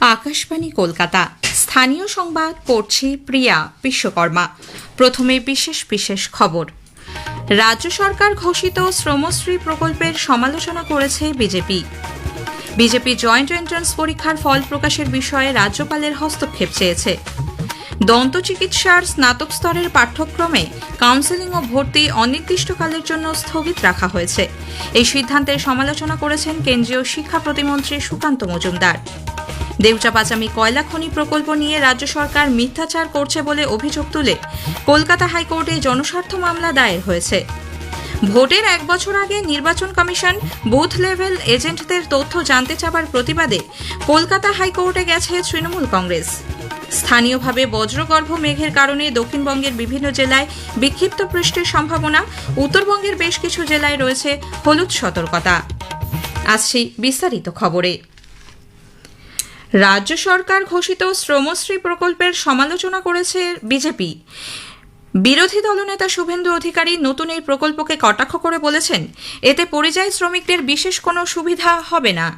আকাশবাণী কলকাতা। স্থানীয় সংবাদ পড়ছি প্রিয়া বিশ্বকর্মা। প্রথমে বিশেষ বিশেষ খবর। রাজ্য সরকার ঘোষিত শ্রমশ্রী প্রকল্পের সমালোচনা করেছে বিজেপি। বিজেপি জয়েন্ট এন্ট্রান্স পরীক্ষার ফল প্রকাশের বিষয়ে রাজ্যপালের হস্তক্ষেপ চেয়েছে। দন্ত চিকিৎসার স্নাতক স্তরের পাঠ্যক্রমে কাউন্সেলিং ও ভর্তি অনির্দিষ্টকালের জন্য স্থগিত রাখা হয়েছে। এই সিদ্ধান্তের সমালোচনা করেছেন কেন্দ্রীয় শিক্ষা প্রতিমন্ত্রী সুকান্ত মজুমদার। দেউচাপাচামি কয়লা খনি প্রকল্প নিয়ে রাজ্য সরকার মিথ্যাচার করছে বলে অভিযোগ তুলে কলকাতা হাইকোর্টে জনস্বার্থ মামলা দায়ের হয়েছে। ভোটের এক বছর আগে নির্বাচন কমিশন বুথ লেভেল এজেন্টদের তথ্য জানতে চাবার প্রতিবাদে কলকাতা হাইকোর্টে গেছে তৃণমূল কংগ্রেস। স্থানীয়ভাবে বজ্রগর্ভ মেঘের কারণে দক্ষিণবঙ্গের বিভিন্ন জেলায় বিক্ষিপ্ত বৃষ্টির সম্ভাবনা, উত্তরবঙ্গের বেশ কিছু জেলায় রয়েছে হলুদ সতর্কতা। আসছি বিস্তারিত খবরে। রাজ্য সরকার ঘোষিত শ্রমশ্রী প্রকল্পের সমালোচনা করেছে বিজেপি। বিরোধী দলনেতা শুভেন্দু অধিকারী নতুন এই প্রকল্পকে কটাক্ষ করে বলেছেন, এতে পরিযায়ী শ্রমিকদের বিশেষ কোনো সুবিধা হবে না।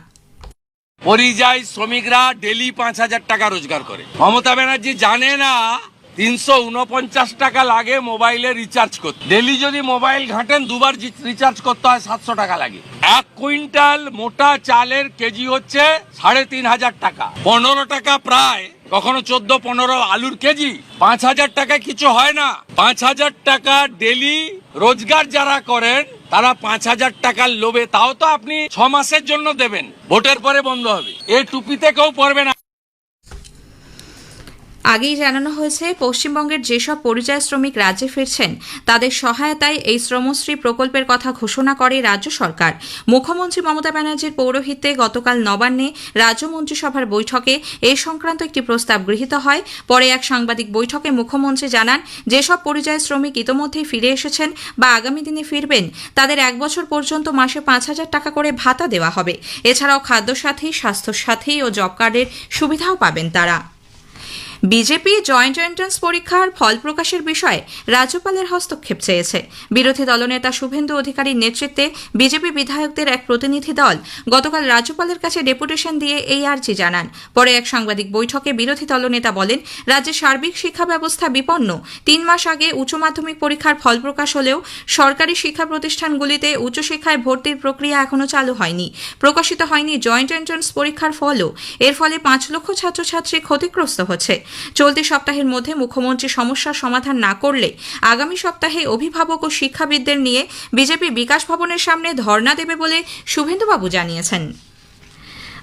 পরিযায়ী শ্রমিকরা ডেলি পাঁচ হাজার টাকা রোজগার করে। মমতা ব্যানার্জি জানে না তিনশো উনপঞ্চাশ টাকা লাগে মোবাইলে রিচার্জ করতে। ডেলি যদি মোবাইল ঘাঁটেন, দুবার রিচার্জ করতে হয় সাতশো টাকা লাগে। এক কুইন্টাল মোটা চালের কেজি হচ্ছে সাড়ে তিন হাজার টাকা। পনেরো টাকা প্রায়, কখনো চোদ্দ, পনেরো আলুর কেজি। পাঁচ হাজার টাকা কিছু হয় না। পাঁচ হাজার টাকা ডেলি রোজগার যারা করেন, তারা পাঁচ হাজার টাকার লোভে। তাও তো আপনি ছ মাসের জন্য দেবেন, ভোটের পরে বন্ধ হবে। এ টুপিতে কেউ পড়বে না। আগেই জানানো হয়েছে, পশ্চিমবঙ্গের যেসব পরিযায়ী শ্রমিক রাজ্যে ফিরছেন, তাদের সহায়তায় এই শ্রমশ্রী প্রকল্পের কথা ঘোষণা করে রাজ্য সরকার। মুখ্যমন্ত্রী মমতা ব্যানার্জির পৌরোহিত্যে গতকাল নবান্নে রাজ্য মন্ত্রিসভার বৈঠকে এ সংক্রান্ত একটি প্রস্তাব গৃহীত হয়। পরে এক সাংবাদিক বৈঠকে মুখ্যমন্ত্রী জানান, যেসব পরিযায়ী শ্রমিক ইতোমধ্যেই ফিরে এসেছেন বা আগামী দিনে ফিরবেন, তাদের এক বছর পর্যন্ত মাসে পাঁচ হাজার টাকা করে ভাতা দেওয়া হবে। এছাড়াও খাদ্য সাথী খাদ্যসাথী, স্বাস্থ্যসাথী ও জব কার্ডের সুবিধাও পাবেন তারা। বিজেপি জয়েন্ট এন্ট্রান্স পরীক্ষার ফল প্রকাশের বিষয়ে রাজ্যপালের হস্তক্ষেপ চেয়েছে। বিরোধী দলনেতা শুভেন্দু অধিকারীর নেতৃত্বে বিজেপি বিধায়কদের এক প্রতিনিধি দল গতকাল রাজ্যপালের কাছে ডেপুটেশন দিয়ে এই আর্জি জানান। পরে এক সাংবাদিক বৈঠকে বিরোধী দলনেতা বলেন, রাজ্যে সার্বিক শিক্ষা ব্যবস্থা বিপন্ন। তিন মাস আগে উচ্চ মাধ্যমিক পরীক্ষার ফল প্রকাশ হলেও সরকারি শিক্ষা প্রতিষ্ঠানগুলিতে উচ্চশিক্ষায় ভর্তির প্রক্রিয়া এখনও চালু হয়নি। প্রকাশিত হয়নি জয়েন্ট এন্ট্রান্স পরীক্ষার ফলও। এর ফলে পাঁচ লক্ষ ছাত্রছাত্রী ক্ষতিগ্রস্ত হচ্ছে। চলতি সপ্তাহের মধ্যে মুখ্যমন্ত্রী সমস্যার সমাধান না করলে আগামী সপ্তাহে অভিভাবক ও শিক্ষাবিদদের নিয়ে বিজেপি বিকাশ ভবনের সামনে ধর্ণা দেবে বলে শুভেন্দুবাবু জানিয়েছেন।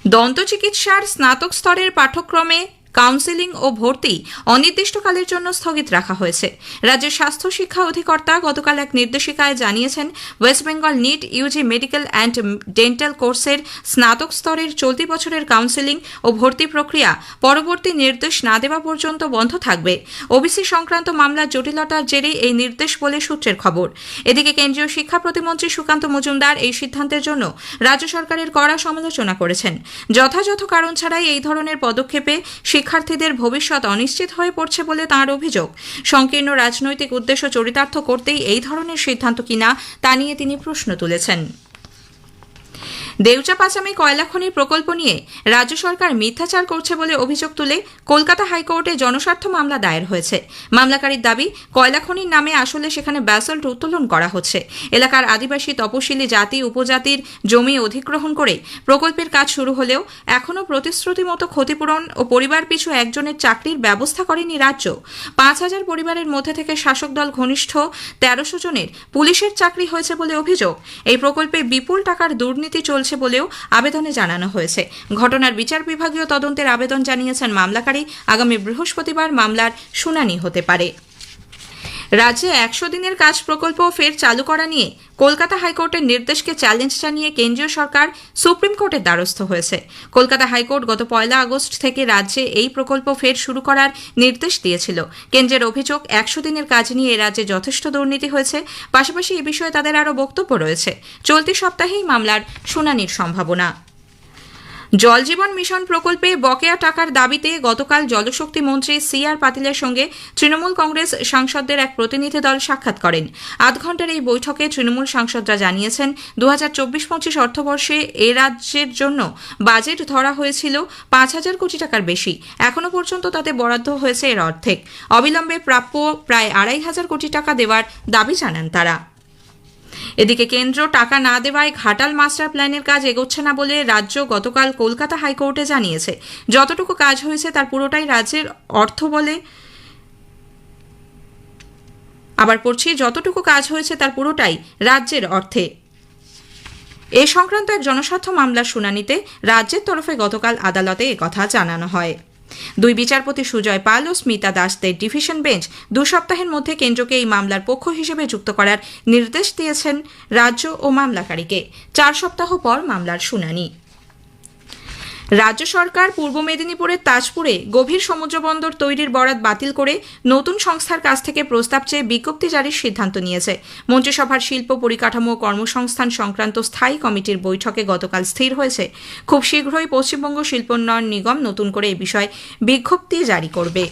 দন্ত চিকিৎসার স্নাতক স্তরের পাঠ্যক্রমে কাউন্সেলিং ও ভর্তি অনির্দিষ্টকালের জন্য স্থগিত রাখা হয়েছে। রাজ্যের স্বাস্থ্য শিক্ষা অধিকর্তা গতকাল এক নির্দেশিকায় জানিয়েছেন, West Bengal NEET, UG medical and dental কোর্সের স্নাতক স্তরের চলতি বছরের কাউন্সেলিং ও ভর্তি প্রক্রিয়া পরবর্তী নির্দেশ না দেওয়া পর্যন্ত বন্ধ থাকবে। ওবিসি সংক্রান্ত মামলার জটিলতার জেরে এই নির্দেশ বলে সূত্রের খবর। এদিকে কেন্দ্রীয় শিক্ষা প্রতিমন্ত্রী সুকান্ত মজুমদার এই সিদ্ধান্তের জন্য রাজ্য সরকারের কড়া সমালোচনা করেছেন। যথাযথ কারণ ছাড়াই এই ধরনের পদক্ষেপে শিক্ষার্থীদের ভবিষ্যৎ অনিশ্চিত হয়ে পড়ছে বলে তাঁর অভিযোগ। সংকীর্ণ রাজনৈতিক উদ্দেশ্য চরিতার্থ করতেই এই ধরনের সিদ্ধান্ত কিনা তা নিয়ে তিনি প্রশ্ন তুলেছেন। দেউচা পাচামি কয়লা খনির প্রকল্প নিয়ে রাজ্য সরকার মিথ্যাচার করছে বলে অভিযোগ তুলে কলকাতা হাইকোর্টে জনস্বার্থ মামলা দায়ের হয়েছে। মামলাকারীর দাবি, কয়লা খনির নামে আসলে সেখানে ব্যাসল্ট উত্তোলন করা হচ্ছে। এলাকার আদিবাসী, তপশিলি জাতি, উপজাতির জমি অধিগ্রহণ করে প্রকল্পের কাজ শুরু হলেও এখনও প্রতিশ্রুতি মতো ক্ষতিপূরণ ও পরিবার পিছু একজনের চাকরির ব্যবস্থা করেনি রাজ্য। পাঁচ হাজার পরিবারের মধ্যে থেকে শাসক দল ঘনিষ্ঠ তেরোশো জনের পুলিশের চাকরি হয়েছে বলে অভিযোগ। এই প্রকল্পে বিপুল টাকার দুর্নীতি চলছে বলেও আবেদনে জানানো হয়েছে। ঘটনার বিচার বিভাগীয় তদন্তের আবেদন জানিয়েছেন মামলাকারী। আগামী বৃহস্পতিবার মামলার শুনানি হতে পারে। রাজ্যে একশো দিনের কাজ প্রকল্প ফের চালু করা নিয়ে কলকাতা হাইকোর্টের নির্দেশকে চ্যালেঞ্জ জানিয়ে কেন্দ্রীয় সরকার সুপ্রিম কোর্টের দ্বারস্থ হয়েছে। কলকাতা হাইকোর্ট গত পয়লা আগস্ট থেকে রাজ্যে এই প্রকল্প ফের শুরু করার নির্দেশ দিয়েছিল। কেন্দ্রের অভিযোগ, একশো দিনের কাজ নিয়ে রাজ্যে যথেষ্ট দুর্নীতি হয়েছে। পাশাপাশি এ বিষয়ে তাদের আরও বক্তব্য রয়েছে। চলতি সপ্তাহেই মামলার শুনানির সম্ভাবনা। জল জীবন মিশন প্রকল্পে বকেয়া টাকার দাবিতে গতকাল জলশক্তি মন্ত্রী সি আর পাতিলের সঙ্গে তৃণমূল কংগ্রেস সাংসদদের এক প্রতিনিধি দল সাক্ষাৎ করেন। আধ ঘণ্টার এই বৈঠকে তৃণমূল সাংসদরা জানিয়েছেন দু হাজার চব্বিশ পঁচিশ অর্থবর্ষে এ রাজ্যের জন্য বাজেট ধরা হয়েছিল পাঁচ হাজার কোটি টাকার বেশি। এখনও পর্যন্ত তাতে বরাদ্দ হয়েছে এর অর্ধেক। অবিলম্বে প্রাপ্য প্রায় আড়াই হাজার কোটি টাকা দেওয়ার দাবি জানান তারা। এদিকে কেন্দ্র টাকা না দেওয়ায় ঘাটাল মাস্টার প্ল্যানের কাজ এগোচ্ছে না বলে রাজ্য গতকাল কলকাতা হাইকোর্টে জানিয়েছে। যতটুকু কাজ হয়েছে তার পুরোটাই রাজ্যের অর্থ বলে আবার পড়ছি, যতটুকু কাজ হয়েছে তার পুরোটাই রাজ্যের অর্থে। এ সংক্রান্ত এক জনস্বার্থ মামলার শুনানিতে রাজ্যের তরফে গতকাল আদালতে একথা জানানো হয়। দুই বিচারপতি সুজয় পাল ও স্মিতা দাসদের ডিভিশন বেঞ্চ দু সপ্তাহের মধ্যে কেন্দ্রকে এই মামলার পক্ষ হিসেবে যুক্ত করার নির্দেশ দিয়েছেন রাজ্য ও মামলাকারীকে। চার সপ্তাহ পর মামলার শুনানি। রাজ্য সরকার পূর্ব মেদিনীপুরের তাজপুরে গভীর সমুদ্র বন্দর তৈরির বরাদ বাতিল করে নতুন সংস্থার কাছ থেকে প্রস্তাব চেয়ে বিজ্ঞপ্তি জারির সিদ্ধান্ত নিয়েছে। মন্ত্রিসভার শিল্প পরিকাঠামো কর্মসংস্থান সংক্রান্ত স্থায়ী কমিটির বৈঠকে গতকাল স্থির হয়েছে। খুব শীঘ্রই পশ্চিমবঙ্গ শিল্পোন্নয়ন নিগম নতুন করে এ বিষয়ে বিজ্ঞপ্তি জারি করবে।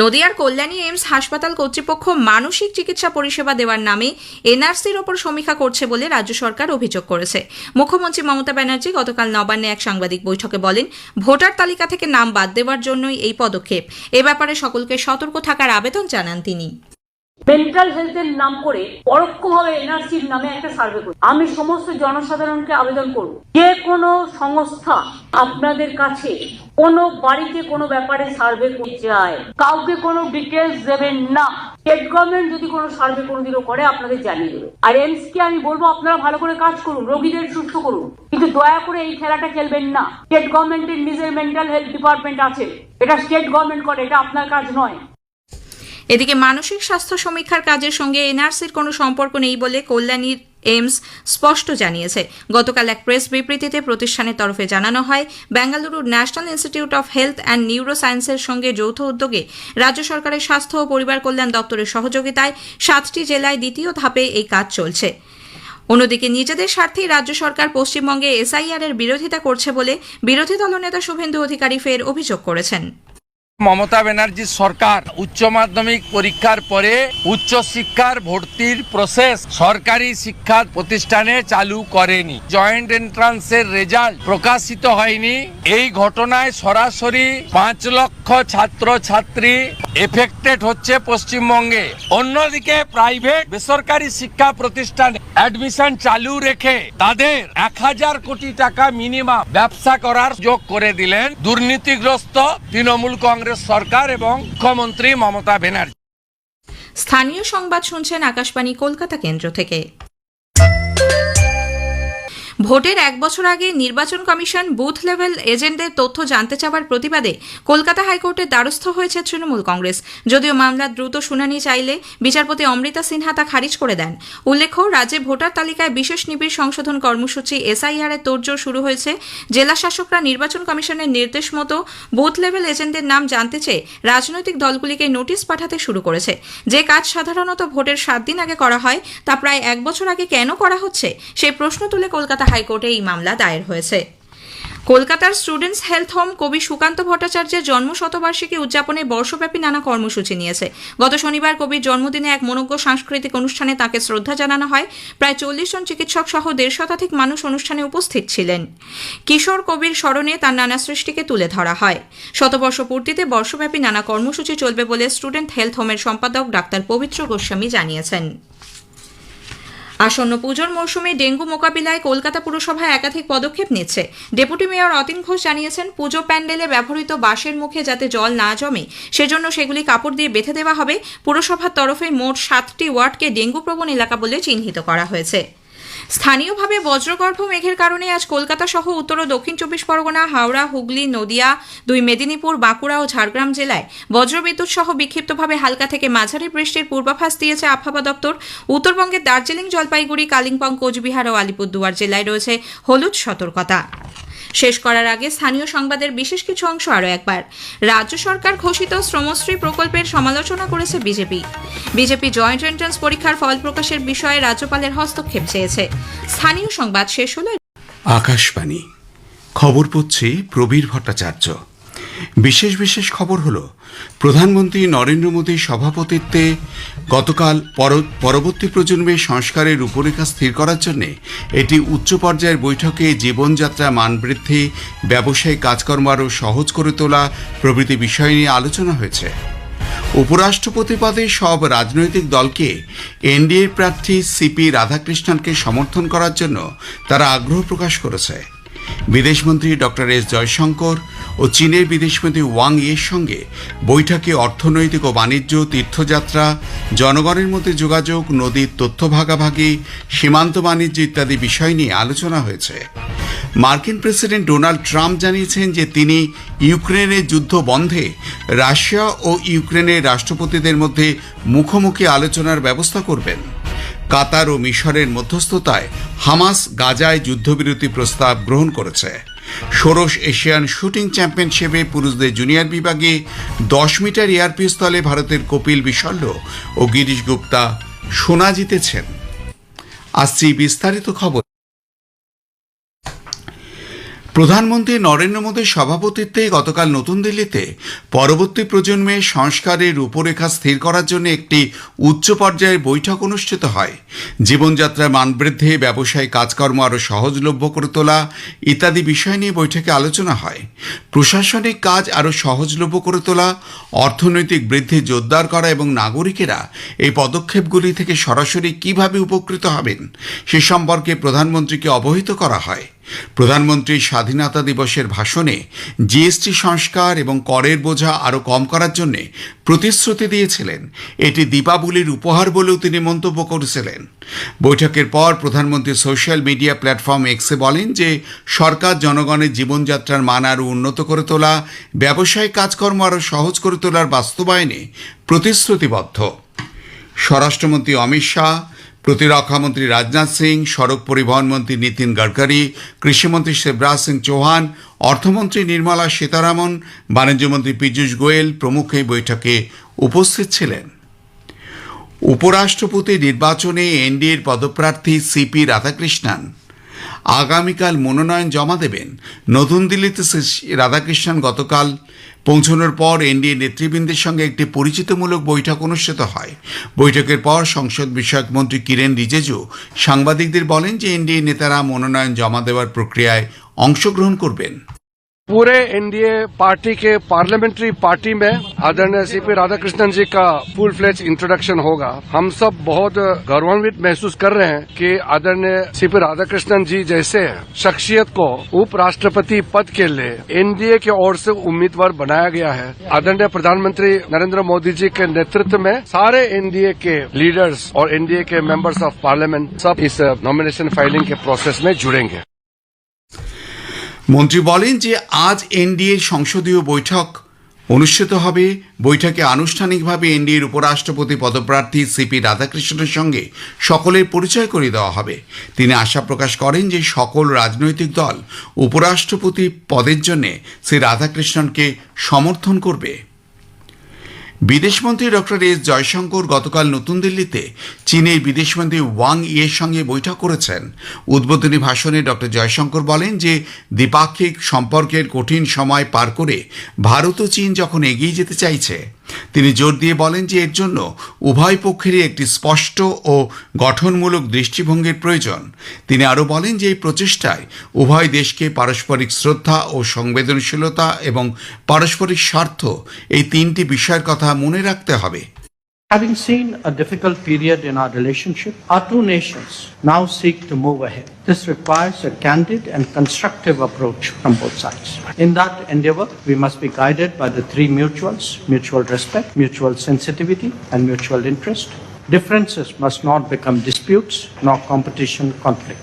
নদিয়ার কল্যাণী এইমস হাসপাতাল কর্তৃপক্ষ মানসিক চিকিৎসা পরিষেবা দেওয়ার নামে এনআরসির ওপর সমীক্ষা করছে বলে রাজ্য সরকার অভিযোগ করেছে। মুখ্যমন্ত্রী মমতা ব্যানার্জি গতকাল নবান্নে এক সাংবাদিক বৈঠকে বলেন, ভোটার তালিকা থেকে নাম বাদ দেওয়ার জন্যই এই পদক্ষেপ। এ ব্যাপারে সকলকে সতর্ক থাকার আবেদন জানান তিনি। মেন্টাল হেলথের নাম করে পরোক্ষভাবে এনআরসির নামে একটা সার্ভে করি। আমি সমস্ত জনসাধারণকে আবেদন করব। যে কোনো সংস্থা আপনাদের কাছে কোনো বাড়িতে কোনো ব্যাপারে সার্ভে করতে যায় কাউকে কোনো ডিটেলস দেবেন না স্টেট গভর্নমেন্ট যদি কোনো সার্ভে কোনোদিনও করে, আপনাদের জানিয়ে দেবে। আর এমস কে আমি বলব, আপনারা ভালো করে কাজ করুন, রোগীদের সুস্থ করুন। কিন্তু দয়া করে এই খেলাটা খেলবেন না। স্টেট গভর্নমেন্টের নিজের মেন্টাল হেলথ ডিপার্টমেন্ট আছে। এটা স্টেট গভর্নমেন্ট করে, এটা আপনার কাজ নয়। এদিকে মানসিক স্বাস্থ্য সমীক্ষার কাজের সঙ্গে এনআরসির কোনো সম্পর্ক নেই বলে কল্যাণীর এইমস স্পষ্ট জানিয়েছে। গতকাল এক প্রেস বিবৃতিতে প্রতিষ্ঠানের তরফে জানানো হয় বেঙ্গালুরুর National Institute of Health and neuro সায়েন্সের সঙ্গে যৌথ উদ্যোগে রাজ্য সরকারের স্বাস্থ্য ও পরিবার কল্যাণ দপ্তরের সহযোগিতায় সাতটি জেলায় দ্বিতীয় ধাপে এই কাজ চলছে। অন্যদিকে নিজেদের স্বার্থেই রাজ্য সরকার পশ্চিমবঙ্গে এসআইআর এর বিরোধিতা করছে বলে বিরোধী দলনেতা শুভেন্দু অধিকারী ফের অভিযোগ করেছেন। মমতা ব্যানার্জির সরকার উচ্চ মাধ্যমিক পরীক্ষার পরে উচ্চ শিক্ষার ভর্তির প্রসেস সরকারি শিক্ষা প্রতিষ্ঠানে চালু করেনি। জয়েন্ট এন্ট্রান্সের রেজাল্ট প্রকাশিত হয়নি। এই ঘটনায় সরাসরি পাঁচ লক্ষ ছাত্র ছাত্রী এফেক্টেড হচ্ছে পশ্চিমবঙ্গে। অন্যদিকে প্রাইভেট বেসরকারি শিক্ষা প্রতিষ্ঠানে অ্যাডমিশন চালু রেখে তাদের এক হাজার কোটি টাকা মিনিমাম ব্যবসা করার যোগ করে দিলেন দুর্নীতিগ্রস্ত তৃণমূল কংগ্রেস সরকার এবং মুখ্যমন্ত্রী মমতা ব্যানার্জি। স্থানীয় সংবাদ শুনছেন আকাশবাণী কলকাতা কেন্দ্র থেকে। ভোটের এক বছর আগে নির্বাচন কমিশন বুথ লেভেল এজেন্টদের তথ্য জানতে চাওয়ার প্রতিবাদে কলকাতা হাইকোর্টের দ্বারস্থ হয়েছে তৃণমূল কংগ্রেস। যদিও মামলার দ্রুত শুনানি চাইলে বিচারপতি অমৃতা সিনহা তা খারিজ করে দেন। উল্লেখ্য, রাজ্যে ভোটার তালিকায় বিশেষ নিবিড় সংশোধন কর্মসূচি এসআইআর এর তোড়জোড় শুরু হয়েছে। জেলা শাসকরা নির্বাচন কমিশনের নির্দেশ মতো বুথ লেভেল এজেন্টদের নাম জানতে চেয়ে রাজনৈতিক দলগুলিকে নোটিশ পাঠাতে শুরু করেছে। যে কাজ সাধারণত ভোটের সাত দিন আগে করা হয়, তা প্রায় এক বছর আগে কেন করা হচ্ছে সেই প্রশ্ন তুলে কলকাতা হাইকোর্টে এই মামলা দায়ের হয়েছে। কলকাতার স্টুডেন্টস হেলথ হোম কবি সুকান্ত ভট্টাচার্যের জন্ম শতবার্ষিকী উদযাপনে বর্ষব্যাপী নানা কর্মসূচি নিয়েছে। গত শনিবার কবির জন্মদিনে এক মনোজ্ঞ সাংস্কৃতিক অনুষ্ঠানে তাকে শ্রদ্ধা জানানো হয়। প্রায় চল্লিশ জন চিকিৎসক সহ দেড় শতাধিক মানুষ অনুষ্ঠানে উপস্থিত ছিলেন। কিশোর কবির স্মরণে তার নানা সৃষ্টিকে তুলে ধরা হয়। শতবর্ষ পূর্তিতে বর্ষব্যাপী নানা কর্মসূচি চলবে বলে স্টুডেন্ট হেলথ হোমের সম্পাদক ডাক্তার পবিত্র গোস্বামী জানিয়েছেন। আসন্ন পুজোর মৌসুমে ডেঙ্গু মোকাবিলায় কলকাতা পুরসভা একাধিক পদক্ষেপ নিচ্ছে। ডেপুটি মেয়র অতীন ঘোষ জানিয়েছেন, পুজো প্যান্ডেলে ব্যবহৃত বাঁশের মুখে যাতে জল না জমে, সেজন্য সেগুলি কাপড় দিয়ে বেঁধে দেওয়া হবে। পুরসভার তরফে মোট সাতটি ওয়ার্ডকে ডেঙ্গু প্রবণ এলাকা বলে চিহ্নিত করা হয়েছে। স্থানীয়ভাবে বজ্রগর্ভ মেঘের কারণে আজ কলকাতা সহ উত্তর ও দক্ষিণ চব্বিশ পরগনা, হাওড়া, হুগলি, নদিয়া, দুই মেদিনীপুর, বাঁকুড়া ও ঝাড়গ্রাম জেলায় বজ্রবিদ্যুৎ সহ বিক্ষিপ্তভাবে হালকা থেকে মাঝারি বৃষ্টির পূর্বাভাস দিয়েছে আবহাওয়া দপ্তর। উত্তরবঙ্গের দার্জিলিং, জলপাইগুড়ি, কালিম্পং, কোচবিহার ও আলিপুরদুয়ার জেলায় রয়েছে হলুদ সতর্কতা। শেষ করার আগে স্থানীয় সংবাদের বিশেষ কিছু অংশ আরও একবার। রাজ্য সরকার ঘোষিত শ্রমশ্রী প্রকল্পের সমালোচনা করেছে বিজেপি। বিজেপি জয়েন্ট এন্ট্রান্স পরীক্ষার ফল প্রকাশের বিষয়ে রাজ্যপালের হস্তক্ষেপ চেয়েছে। স্থানীয় সংবাদ শেষ হলো। আকাশবাণী। খবর পড়ছে প্রবীর ভট্টাচার্য। বিশেষ বিশেষ খবর হলো, প্রধানমন্ত্রী নরেন্দ্র মোদীর সভাপতিত্বে গতকাল পরবর্তী প্রজন্মের সংস্কারের রূপরেখা স্থির করার জন্য এটি উচ্চ পর্যায়ের বৈঠকে জীবনযাত্রা মান বৃদ্ধি ব্যবসায়িক কাজকর্ম আরও সহজ করে তোলা প্রভৃতি বিষয় নিয়ে আলোচনা হয়েছে। উপরাষ্ট্রপতি পদে সব রাজনৈতিক দলকে এনডিএ প্রার্থী সিপি রাধাকৃষ্ণনকে সমর্থন করার জন্য তারা আগ্রহ প্রকাশ করেছে। বিদেশমন্ত্রী ডক্টর এস জয়শঙ্কর ও চীনের বিদেশমন্ত্রী ওয়াং ইয়ের সঙ্গে বৈঠকে অর্থনৈতিক ও বাণিজ্য, তীর্থযাত্রা, জনগণের মধ্যে যোগাযোগ, নদীর তথ্য ভাগাভাগি, সীমান্ত বাণিজ্য ইত্যাদি বিষয় নিয়ে আলোচনা হয়েছে। মার্কিন প্রেসিডেন্ট ডোনাল্ড ট্রাম্প জানিয়েছেন যে তিনি ইউক্রেনের যুদ্ধ বন্ধে রাশিয়া ও ইউক্রেনের রাষ্ট্রপতিদের মধ্যে মুখোমুখি আলোচনার ব্যবস্থা করবেন। কাতার ও মিশরের মধ্যস্থতায় হামাস গাজায় যুদ্ধবিরতি প্রস্তাব গ্রহণ করেছে। ষোড়শ এশিয়ান শুটিং চ্যাম্পিয়নশিপে পুরুষদের জুনিয়র বিভাগে দশ মিটার এয়ার পিস্তলে ভারতের কপিল বিশল্য ও গিরিশ গুপ্তা সোনা জিতেছেন। আসছি বিস্তারিত খবর। প্রধানমন্ত্রী নরেন্দ্র মোদীর সভাপতিত্বে গতকাল নতুন দিল্লিতে পরবর্তী প্রজন্মে সংস্কারের রূপরেখা স্থির করার জন্য একটি উচ্চ পর্যায়ের বৈঠক অনুষ্ঠিত হয়। জীবনযাত্রার মান বৃদ্ধি, ব্যবসায়িক কাজকর্ম আরও সহজলভ্য করে তোলা ইত্যাদি বিষয় নিয়ে বৈঠকে আলোচনা হয়। প্রশাসনিক কাজ আরও সহজলভ্য করে তোলা, অর্থনৈতিক বৃদ্ধি জোরদার করা এবং নাগরিকেরা এই পদক্ষেপগুলি থেকে সরাসরি কীভাবে উপকৃত হবেন সে সম্পর্কে প্রধানমন্ত্রীকে অবহিত করা হয়। প্রধানমন্ত্রী স্বাধীনতা দিবসের ভাষণে জিএসটি সংস্কার এবং করের বোঝা আরও কম করার জন্য প্রতিশ্রুতি দিয়েছিলেন। এটি দীপাবলির উপহার বলেও তিনি মন্তব্য করেছিলেন। বৈঠকের পর প্রধানমন্ত্রী সোশ্যাল মিডিয়া প্ল্যাটফর্ম এক্সে বলেন যে, সরকার জনগণের জীবনযাত্রার মান আরও উন্নত করে তোলা, ব্যবসায়িক কাজকর্ম আরও সহজ করে তোলার বাস্তবায়নে প্রতিশ্রুতিবদ্ধ। স্বরাষ্ট্রমন্ত্রী অমিত শাহ প্রতিরক্ষামন্ত্রী রাজনাথ সিং, সড়ক পরিবহন মন্ত্রী নীতিন গডকরি, কৃষিমন্ত্রী শিবরাজ সিং চৌহান, অর্থমন্ত্রী নির্মলা সীতারামন বাণিজ্যমন্ত্রী পীযূষ গোয়েল প্রমুখ এই বৈঠকে উপস্থিত ছিলেন। উপরাষ্ট্রপতি নির্বাচনে এনডিএর পদপ্রার্থী সিপি রাধাকৃষ্ণন। আগামীকাল মনোনয়ন জমা দেবেন। নতুন দিল্লিতে রাধাকৃষ্ণন গতকাল পৌঁছানোর পর এনডিএ নেতৃবৃন্দের সঙ্গে একটি পরিচিতমূলক বৈঠক অনুষ্ঠিত হয়। বৈঠকের পর সংসদ বিষয়ক মন্ত্রী কিরেন রিজেজু সাংবাদিকদের বলেন যে এনডিএ নেতারা মনোনয়ন জমা দেওয়ার প্রক্রিয়ায় অংশগ্রহণ করবেন। पूरे एनडीए पार्टी के पार्लियामेंट्री पार्टी में आदरणीय सीपी राधाकृष्णन जी का फुल फ्लेज इंट्रोडक्शन होगा। हम सब बहुत गौरवान्वित महसूस कर रहे हैं कि आदरणीय सीपी राधाकृष्णन जी जैसे शख्सियत को उपराष्ट्रपति पद के लिए एनडीए की ओर से उम्मीदवार बनाया गया है। आदरणीय प्रधानमंत्री नरेंद्र मोदी जी के नेतृत्व में सारे एनडीए के लीडर्स और एनडीए के मेंबर्स ऑफ़ पार्लियामेंट सब इस नॉमिनेशन फाइलिंग के प्रोसेस में जुड़ेंगे। মন্ত্রী বলেন যে আজ এনডিএ সংসদীয় বৈঠক অনুষ্ঠিত হবে। বৈঠকে আনুষ্ঠানিকভাবে এনডিএর উপরাষ্ট্রপতি পদপ্রার্থী সিপি রাধাকৃষ্ণের সঙ্গে সকলের পরিচয় করে দেওয়া হবে। তিনি আশা প্রকাশ করেন যে সকল রাজনৈতিক দল উপরাষ্ট্রপতি পদের জন্য শ্রী রাধাকৃষ্ণনকে সমর্থন করবে। বিদেশমন্ত্রী ডক্টর এস জয়শঙ্কর গতকাল নতুন দিল্লিতে চীনের বিদেশমন্ত্রী ওয়াং ইয়ের সঙ্গে বৈঠক করেছেন। উদ্বোধনী ভাষণে ডক্টর জয়শঙ্কর বলেন যে, দ্বিপাক্ষিক সম্পর্কের কঠিন সময় পার করে ভারত ও চীন যখন এগিয়ে যেতে চাইছে তিনি জোর দিয়ে বলেন যে এর জন্য উভয় পক্ষেরই একটি স্পষ্ট ও গঠনমূলক দৃষ্টিভঙ্গির প্রয়োজন। তিনি আরও বলেন যে এই প্রচেষ্টায় উভয় দেশকে পারস্পরিক শ্রদ্ধা ও সংবেদনশীলতা এবং পারস্পরিক স্বার্থ এই তিনটি বিষয়ের কথা মনে রাখতে হবে। Having seen a difficult period in our relationship, our two nations now seek to move ahead. This requires a candid and constructive approach from both sides. In that endeavor, we must be guided by the three mutuals mutual respect, mutual sensitivity, and mutual interest. Differences must not become disputes nor competition conflict.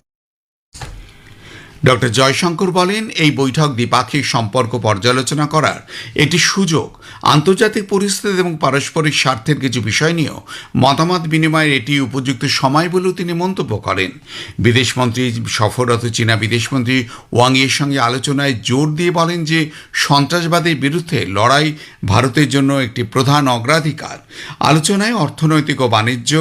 Doctor Jaishankar বলেন, এই বৈঠক দ্বিপাক্ষিক সম্পর্ক পর্যালোচনা করার একটি সুযোগ। আন্তর্জাতিক পরিস্থিতি এবং পারস্পরিক স্বার্থের কিছু বিষয় নিয়েও মতামত বিনিময়ের এটি উপযুক্ত সময় বলেও তিনি মন্তব্য করেন। বিদেশমন্ত্রী সফররত চীনা বিদেশমন্ত্রী ওয়াং ইয়ের সঙ্গে আলোচনায় জোর দিয়ে বলেন যে, সন্ত্রাসবাদের বিরুদ্ধে লড়াই ভারতের জন্য একটি প্রধান অগ্রাধিকার। আলোচনায় অর্থনৈতিক ও বাণিজ্য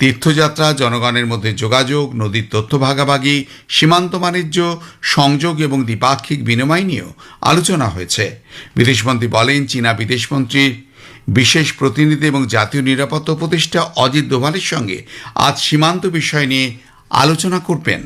তীর্থযাত্রা, জনগণের মধ্যে যোগাযোগ, নদীর তথ্য ভাগাভাগি, সীমান্ত বাণিজ্য, সংযোগ এবং দ্বিপাক্ষিক বিনিময় নিয়েও আলোচনা হয়েছে। বিদেশমন্ত্রী বলেন, চীনা বিদেশমন্ত্রীর বিশেষ প্রতিনিধি এবং জাতীয় নিরাপত্তা উপদেষ্টা অজিত দোভালের সঙ্গে আজ সীমান্ত বিষয় নিয়ে আলোচনা করবেন।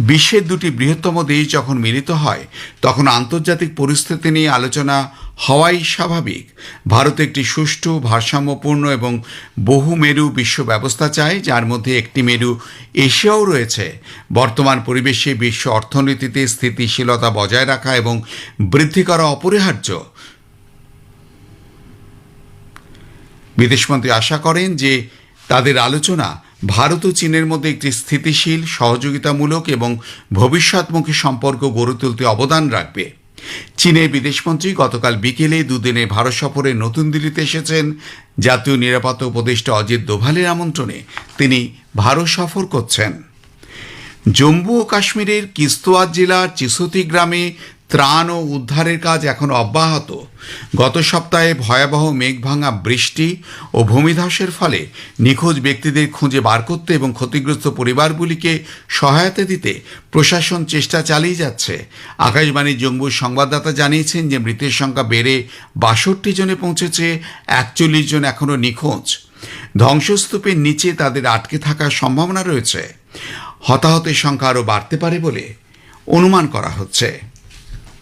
বিশ্বের দুটি বৃহত্তম দেশ যখন মিলিত হয়, তখন আন্তর্জাতিক পরিস্থিতি নিয়ে আলোচনা হওয়াই স্বাভাবিক। ভারত একটি সুষ্ঠু, ভারসাম্যপূর্ণ এবং বহু মেরু বিশ্ব ব্যবস্থা চায়, যার মধ্যে একটি মেরু এশিয়াও রয়েছে। বর্তমান পরিবেশে বিশ্ব অর্থনীতিতে স্থিতিশীলতা বজায় রাখা এবং বৃদ্ধি করা অপরিহার্য। বিদেশমন্ত্রী আশা করেন যে তাদের আলোচনা ভারত ও চীনের মধ্যে একটি স্থিতিশীল, সহযোগিতামূলক এবং ভবিষ্যৎমুখী সম্পর্ক গড়ে তুলতে অবদান রাখবে। চীনের বিদেশমন্ত্রী গতকাল বিকেলে দুদিনে ভারত সফরে নতুন দিল্লিতে এসেছেন। জাতীয় নিরাপত্তা উপদেষ্টা অজিত দোভালের আমন্ত্রণে তিনি ভারত সফর করছেন। জম্মু ও কাশ্মীরের কিস্তোয়াত জেলার চিসুতি গ্রামে ত্রাণ ও উদ্ধারের কাজ এখন অব্যাহত। গত সপ্তাহে ভয়াবহ মেঘভাঙা বৃষ্টি ও ভূমিধসের ফলে নিখোঁজ ব্যক্তিদের খুঁজে বার করতে এবং ক্ষতিগ্রস্ত পরিবারগুলিকে সহায়তা দিতে প্রশাসন চেষ্টা চালিয়ে যাচ্ছে। আকাশবাণীর জম্মুর সংবাদদাতা জানিয়েছেন যে মৃতের সংখ্যা বেড়ে বাষট্টি জনে পৌঁছেছে, একচল্লিশ জন এখনও নিখোঁজ। ধ্বংসস্তূপের নিচে তাদের আটকে থাকার সম্ভাবনা রয়েছে। হতাহতের সংখ্যা আরও বাড়তে পারে বলে অনুমান করা হচ্ছে।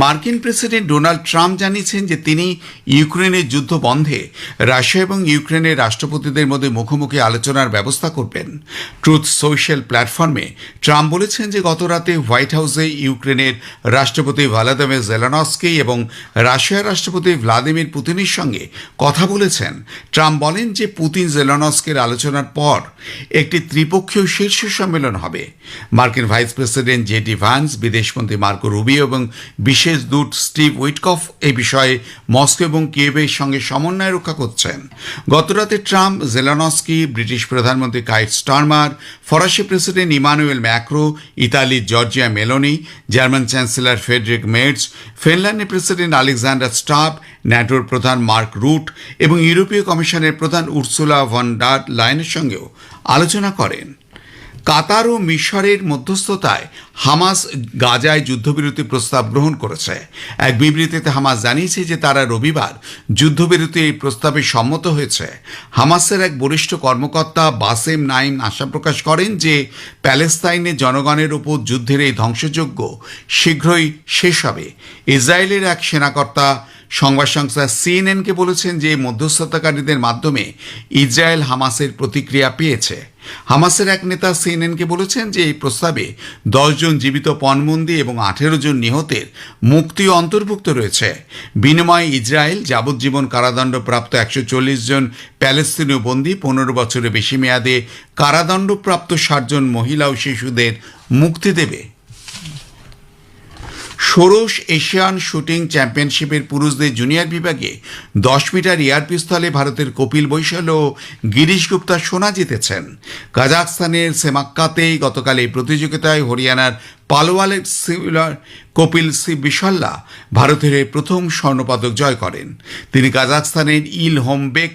মার্কিন প্রেসিডেন্ট ডোনাল্ড ট্রাম্প জানিয়েছেন যে তিনি ইউক্রেনের যুদ্ধ বন্ধে রাশিয়া এবং ইউক্রেনের রাষ্ট্রপতিদের মধ্যে মুখোমুখি আলোচনার ব্যবস্থা করবেন। ট্রুথ সোশ্যাল প্ল্যাটফর্মে ট্রাম্প বলেছেন যে গত রাতে হোয়াইট হাউসে ইউক্রেনের রাষ্ট্রপতি ভ্লাদিমির জেলানস্কি এবং রাশিয়ার রাষ্ট্রপতি ভ্লাদিমির পুতিনের সঙ্গে কথা বলেছেন। ট্রাম্প বলেন যে পুতিন জেলানস্কির আলোচনার পর একটি ত্রিপক্ষীয় শীর্ষ সম্মেলন হবে। মার্কিন vice president J D Vance, বিদেশমন্ত্রী মার্কো রুবিও এবং বিশেষ দূত স্টিভ উইটকফ এই বিষয়ে মস্কো এবং কিয়েভের সঙ্গে সমন্বয় রক্ষা করছেন। গতরাতে ট্রাম্প, জেলানস্কি, ব্রিটিশ প্রধানমন্ত্রী কাইট স্টারমার, ফরাসি প্রেসিডেন্ট ইমানুয়েল ম্যাক্রো ইতালির Giorgia Meloni, German chancellor Friedrich Merz ফিনল্যান্ডের president Alexander Stubb ন্যাটোর প্রধান মার্ক রুট এবং ইউরোপীয় কমিশনের প্রধান উর্সুলা ভন ডার লাইনের সঙ্গেও আলোচনা করেন। কাতার ও মিশরের মধ্যস্থতায় হামাস গাজায় যুদ্ধবিরতি প্রস্তাব গ্রহণ করেছে। এক বিবৃতিতে হামাস জানিয়েছে যে তারা রবিবার যুদ্ধবিরতি এই প্রস্তাবে সম্মত হয়েছে। হামাসের এক বরিষ্ঠ কর্মকর্তা বাসেম নাইম আশা প্রকাশ করেন যে প্যালেস্তাইনের জনগণের উপর যুদ্ধের এই ধ্বংসযজ্ঞ শীঘ্রই শেষ হবে। ইসরায়েলের এক সেনাকর্তা সংবাদ সংস্থা সিএনএনকে বলেছেন যে মধ্যস্থতাকারীদের মাধ্যমে ইসরায়েল হামাসের প্রতিক্রিয়া পেয়েছে। হামাসের এক নেতা সিএনএনকে বলেছেন যে এই প্রস্তাবে দশজন জীবিত পণবন্দি এবং আঠেরো জন নিহতের মুক্তি অন্তর্ভুক্ত রয়েছে। বিনিময়ে ইসরায়েল যাবজ্জীবন কারাদণ্ডপ্রাপ্ত একশো চল্লিশ জন প্যালেস্তিনীয় বন্দী, পনেরো বছরের বেশি মেয়াদে কারাদণ্ডপ্রাপ্ত ষাটজন মহিলা ও শিশুদের মুক্তি দেবে। ষোড়শ এশিয়ান শুটিং চ্যাম্পিয়নশিপের পুরুষদের জুনিয়র বিভাগে দশ মিটার এয়ার পিস্তলে ভারতের কপিল বৈশাল ও গিরিশ গুপ্তা সোনা জিতেছেন। কাজাকস্তানের সেমাক্কাতেই গতকাল এই প্রতিযোগিতায় হরিয়ানার পালোয়ালের কপিল সি বিশাল্লা ভারতের প্রথম স্বর্ণপদক জয় করেন। তিনি কাজাকস্তানের ইল হোমবেক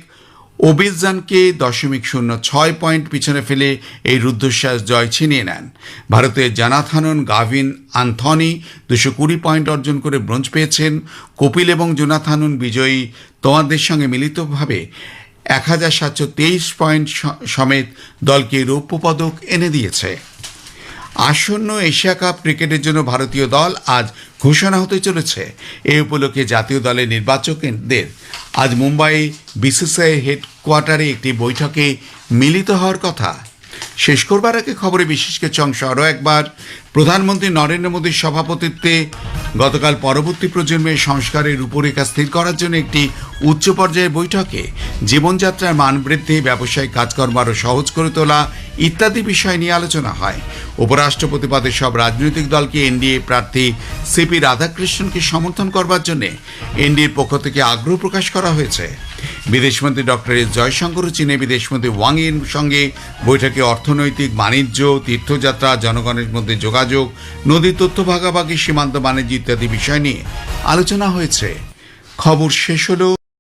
অভিযানকে দশমিক শূন্য ছয় পয়েন্ট পিছনে ফেলে এই রুদ্ধশ্বাস জয় ছিনিয়ে নেন। ভারতের জানাথানন গাভিন, আন্থনি দুশো কুড়ি পয়েন্ট অর্জন করে ব্রোঞ্জ পেয়েছেন। কপিল এবং জোনাথানন বিজয়ী, তোমাদের সঙ্গে মিলিতভাবে এক হাজার সাতশো তেইশ পয়েন্ট সমেত দলকে রৌপ্য পদক এনে দিয়েছে। আসন্ন এশিয়া কাপ ক্রিকেটের জন্য ভারতীয় দল আজ ঘোষণা হতে চলেছে। এ উপলক্ষে জাতীয় দলের নির্বাচকদের আজ মুম্বাই বিসিসিআই হেডকোয়ার্টারে একটি বৈঠকে মিলিত হওয়ার কথা। শেষ করবার আগে খবরে বিশেষ কিছু অংশ। আরও একবার, প্রধানমন্ত্রী নরেন্দ্র মোদীর সভাপতিত্বে গতকাল পরবর্তী প্রজন্মের সংস্কারের রূপরেখা স্থির করার জন্য একটি উচ্চ পর্যায়ের বৈঠকে জীবনযাত্রার মান বৃদ্ধি, ব্যবসায়িক কাজকর্ম আরও সহজ করে তোলা ইত্যাদি বিষয় নিয়ে আলোচনা হয়। উপরাষ্ট্রপতি পদে সব রাজনৈতিক দলকে এনডিএ প্রার্থী সিপি রাধাকৃষ্ণনকে সমর্থন করবার জন্য এনডিএর পক্ষ থেকে আগ্রহ প্রকাশ করা হয়েছে। বিদেশমন্ত্রী ডক্টর এস জয়শঙ্করও চীনে বিদেশমন্ত্রী ওয়াং ইন সঙ্গে বৈঠকে অর্থনৈতিক, বাণিজ্য, তীর্থযাত্রা, জনগণের মধ্যে যোগাযোগ নদী তথ্য ভাগাভাগি, সীমান্ত বাণিজ্য ইত্যাদি বিষয় নিয়ে আলোচনা হয়েছে। খবর শেষ হলো